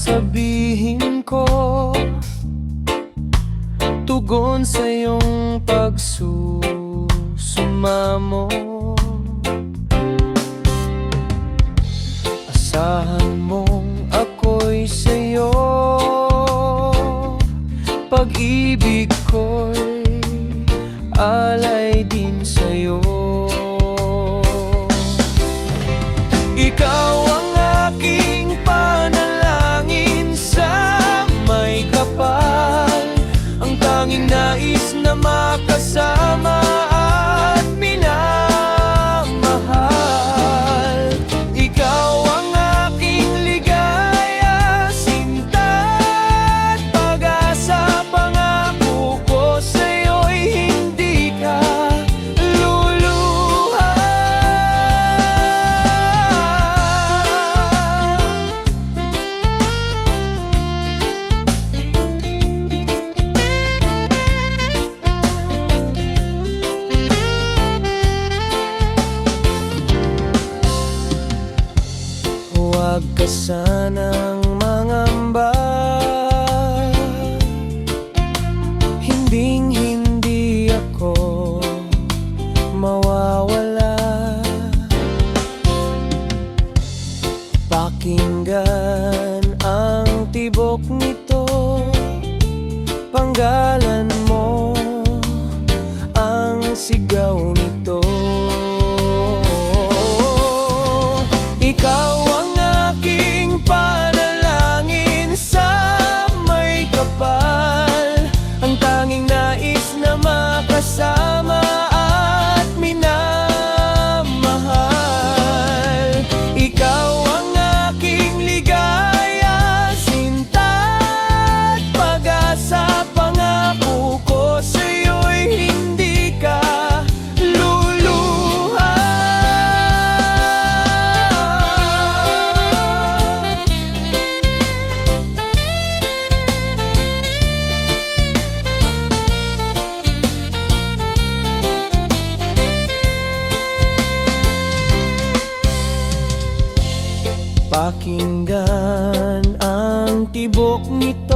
sasabihin ko? Tugon sa iyong pagsusumamo. Asahan mong ako'y sa'yo. Pag-ibig ko'y alay nais na makasama sanang mangamba Hinding hindi ako mawawala. Pakinggan ang tibok nito Panggalan mo ang sigaw Pakinggan ang tibok nito